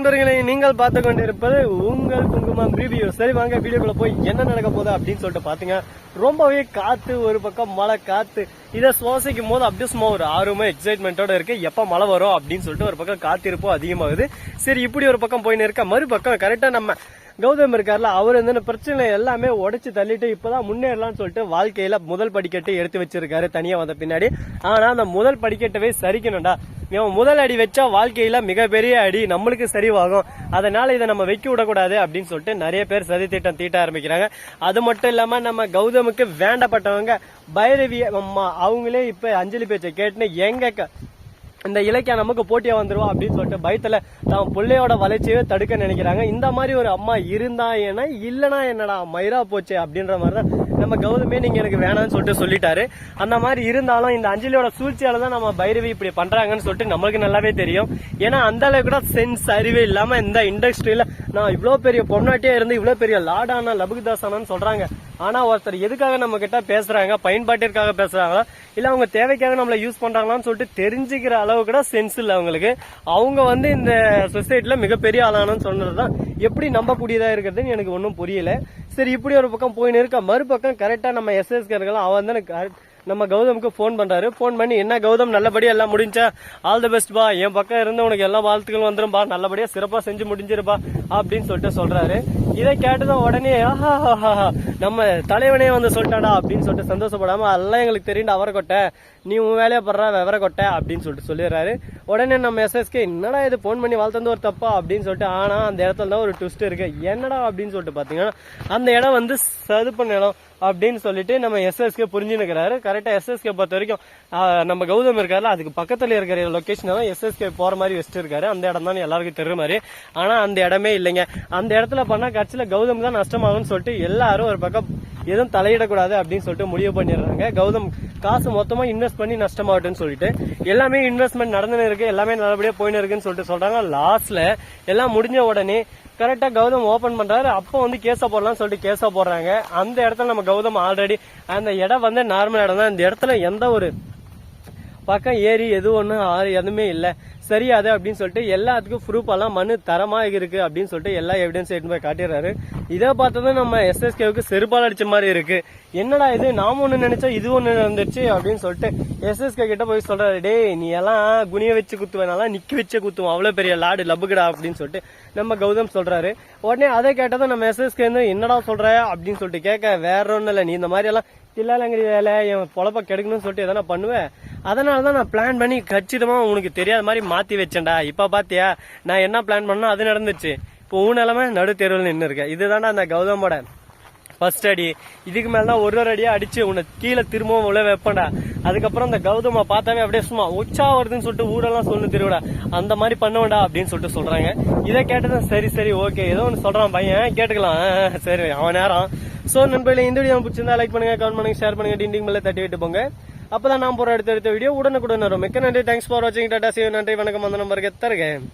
நண்பர்களை நீங்கள் பார்த்து கொண்டிருப்பது உங்கள் குங்குமம் ரிவ்யூ சரி வாங்க வீடியோக்குள்ள போய் என்ன நடக்க போகுது அப்படின்னு சொல்லிட்டு பாத்தீங்க. ரொம்பவே காத்து ஒரு பக்கம் மழை காத்து. இதை சுவாசிக்கும் போது அப்படியே சும்மா ஒரு ஆர்வமா எக்ஸைட்மெண்ட்டோட இருக்கு. எப்ப மழை வரும் அப்படின்னு சொல்லிட்டு ஒரு பக்கம் காத்திருப்போம் அதிகமாகுது. சரி இப்படி ஒரு பக்கம் போயின்னு இருக்க மறுபக்கம் கரெக்டா நம்ம கௌதம் இருக்கார்ல அவர் இந்த பிரச்சனை எல்லாமே உடைச்சு தள்ளிட்டு இப்பதான் முன்னேறலாம்னு சொல்லிட்டு வாழ்க்கையில முதல் படிக்கட்டு எடுத்து வச்சிருக்காரு தனியா வந்த பின்னாடி. ஆனா அந்த முதல் படிக்கட்டவே சரிக்கணும்டா இவன் முதல் அடி வச்சா வாழ்க்கையில மிகப்பெரிய அடி நம்மளுக்கு சரிவாகும் அதனால இதை நம்ம வைக்க விடக்கூடாது அப்படின்னு சொல்லிட்டு நிறைய பேர் சதி திட்டம் தீட்ட ஆரம்பிக்கிறாங்க. அது மட்டும் இல்லாம நம்ம கௌதமுக்கு வேண்டப்பட்டவங்க பைரவி அம்மா அவங்களே இப்ப அஞ்சலி பேச்சை கேட்டுன்னு எங்க இந்த இலக்கியா நமக்கு போட்டியா வந்துருவா அப்படின்னு சொல்லிட்டு பயத்துல தான் பிள்ளையோட வளர்ச்சியை தடுக்க நினைக்கிறாங்க. இந்த மாதிரி ஒரு அம்மா இருந்தா என்ன இல்லனா என்னடா மயிரா போச்சு அப்படின்ற மாதிரி தான் நம்ம கௌதமே நீங்க எனக்கு வேணாம்னு சொல்லிட்டு சொல்லிட்டாரு. அந்த மாதிரி இருந்தாலும் இந்த அஞ்சலியோட சூழ்ச்சியால தான் நம்ம பைரவி இப்படி பண்றாங்கன்னு சொல்லிட்டு நம்மளுக்கு நல்லாவே தெரியும். ஏன்னா அந்த அளவுக்கு கூட சென்ஸ் அறிவே இல்லாம இந்த இண்டஸ்ட்ரியில நான் இவ்வளவு பெரிய பொன்னாட்டியா இருந்து இவ்வளவு பெரிய லாடானா லபுகுதாசானு சொல்றாங்க. ஆனா ஒருத்தர் எதுக்காக நம்ம கிட்ட பேசுறாங்க பயன்பாட்டிற்காக பேசுறாங்களா இல்ல அவங்க தேவைக்காக நம்மள யூஸ் பண்றாங்களான்னு சொல்லிட்டு தெரிஞ்சுக்கிற அளவு கூட சென்ஸ் இல்ல அவங்களுக்கு. அவங்க வந்து இந்த சொசைட்டில மிகப்பெரிய ஆளானு சொன்னதுதான். எப்படி நம்பக்கூடியதாக இருக்கிறதுன்னு எனக்கு ஒன்றும் புரியல. சரி இப்படி ஒரு பக்கம் போயின்னு இருக்க மறுபக்கம் கரெக்டா நம்ம எஸ்எஸ்கர்கள் அவன் வந்து எனக்கு நம்ம கௌதமுக்கு ஃபோன் பண்றாரு. ஃபோன் பண்ணி என்ன கௌதம் நல்லபடியா எல்லாம் முடிஞ்சா? ஆல் தி பெஸ்ட் பா. என் பக்கம் இருந்து உனக்கு எல்லா வாழ்த்துக்களும் வந்துரும் பா. நல்லபடியா சிறப்பா செஞ்சு முடிஞ்சிருப்பா அப்படின்னு சொல்லிட்டு சொல்றாரு. இதை கேட்டதும் உடனே ஆஹா நம்ம தலைவனே வந்து சொல்லிட்டாடா. அப்படின்னு சொல்லிட்டு சந்தோஷப்படாம எல்லாம் எங்களுக்கு தெரியும் அவரை கொட்டை. நீ உன் வேலையை படுற விவர கொட்டை. அப்படின்னு சொல்லிட்டு சொல்லிடுறாரு. உடனே நம்ம எஸ்எஸ்கே என்னடா இது ஃபோன் பண்ணி வளர்த்தந்து ஒரு தப்பா? அப்படின்னு சொல்லிட்டு ஆனா அந்த இடத்துல தான் ஒரு ட்விஸ்ட் இருக்கு. என்னடா? அப்படின்னு சொல்லிட்டு பாத்தீங்கன்னா அந்த இடம் வந்து சதுப்பு இடம் அப்படின்னு சொல்லிட்டு நம்ம எஸ்எஸ்கே புரிஞ்சுனுக்கிறாரு. கரெக்டா எஸ்எஸ்கே பொறுத்த வரைக்கும் நம்ம கௌதம் இருக்காருல அதுக்கு பக்கத்துல இருக்கிற லொகேஷன் தான் எஸ்எஸ்கே போற மாதிரி வச்சுட்டு இருக்காரு அந்த இடம் தான் எல்லாருக்கும் தெரியுற மாதிரி. ஆனா அந்த இடமே இல்லைங்க. அந்த இடத்துல பண்ணா கட்சியில கௌதம் தான் நஷ்டமாகும்னு சொல்லிட்டு எல்லாரும் ஒரு பக்கம் எதுவும் தலையிடக்கூடாது அப்படின்னு சொல்லிட்டு முடிவு பண்ணிடுறாங்க. கௌதம் காசு மொத்தமா இன்வெஸ்ட் பண்ணி நஷ்டமாகட்டும்னு சொல்லிட்டு எல்லாமே இன்வெஸ்ட்மெண்ட் நடந்துன்னு இருக்கு எல்லாமே நல்லபடியா போயின்னு இருக்குன்னு சொல்லிட்டு சொல்றாங்க. லாஸ்ட்ல எல்லாம் முடிஞ்ச உடனே கரெக்டா கௌதம் ஓபன் பண்றாரு. அப்போ வந்து கேஸ போடலாம்னு சொல்லிட்டு கேஸ போடுறாங்க. அந்த இடத்துல நம்ம கௌதம் ஆல்ரெடி அந்த இடம் வந்து நார்மல் இடம் தான். இந்த இடத்துல எந்த ஒரு பக்கம் ஏரி எது ஒன்றும் ஆறு எதுவுமே இல்லை. சரியாது அப்படின்னு சொல்லிட்டு எல்லாத்துக்கும் ப்ரூஃப் எல்லாம் மனு இருக்குது அப்படின்னு சொல்லிட்டு எல்லா எவிடன்ஸ் எடுத்து போய் காட்டிடுறாரு. இதை பார்த்ததும் நம்ம எஸ்எஸ்கேவுக்கு செருப்பால் அடிச்ச மாதிரி இருக்குது என்னடா இது? நாம ஒன்று நினச்சா இது ஒன்று நடந்துச்சு அப்படின்னு சொல்லிட்டு எஸ்எஸ்கே கிட்ட போய் சொல்கிறாரு டேய் நீ எல்லாம் குனிய வச்சு குத்துவேனாலாம் நிற்க வச்சு குத்துவோம். அவ்வளோ பெரிய லாடு லபுகடா அப்படின்னு சொல்லிட்டு நம்ம கௌதம் சொல்கிறாரு உடனே அதை கேட்டதும் நம்ம எஸ்எஸ்கே வந்து என்னடா சொல்கிற அப்படின்னு சொல்லிட்டு கேட்க வேற ஒன்றும் இல்லை. நீ இந்த மாதிரி எல்லாம் தில்லாலங்கிரி வேலை என் பொழப்ப கெடுக்கணும்னு சொல்லிட்டு எதனா பண்ணுவேன் அதனால தான் நான் பிளான் பண்ணி கச்சிதமாக உனக்கு தெரியாத மாதிரி மாற்றி வச்சேன்டா. இப்போ பார்த்தியா நான் என்ன பிளான் பண்ணோ அது நடந்துச்சு. இப்போ உன் நிலைமை நடு தேர்வில் நின்று இருக்கேன் இதுதான்டா அந்த கௌதமோட ஃபர்ஸ்ட் அடி. இதுக்கு மேலாம் தான் ஒரு ஒரு அடியாக அடிச்சு உன்னை கீழே திரும்பவும் உள்ள வைப்பேன்டா. அதுக்கப்புறம் அந்த கௌதமை பார்த்தாவே அப்படியே சும்மா உச்சா வருதுன்னு சொல்லிட்டு ஊரெல்லாம் சொல்லு திருவிடா அந்த மாதிரி பண்ணவேண்டா அப்படின்னு சொல்லிட்டு சொல்றாங்க. இதை கேட்டதும் சரி சரி ஓகே ஏதோ ஒன்று சொல்றான் பையன். கேட்டுக்கலாம். சரி அவன் நேரம். ஸோ நண்பர்களே இந்த வீடியோ பிடிச்சிருந்தா லைக் பண்ணுங்க கமெண்ட் பண்ணுங்க ஷேர் பண்ணுங்க டிண்டிங் மேலே தட்டி விட்டு போங்க. அப்பதான் நான் போற அடுத்த அடுத்த வீடியோ உடனுக்குடன் வரும். மிக்க நன்றி. தேங்க்ஸ் ஃபார் வாட்சிங் டாடா சிவ நன்றி. வணக்கம். அந்த நம்பருக்கு தருகேன்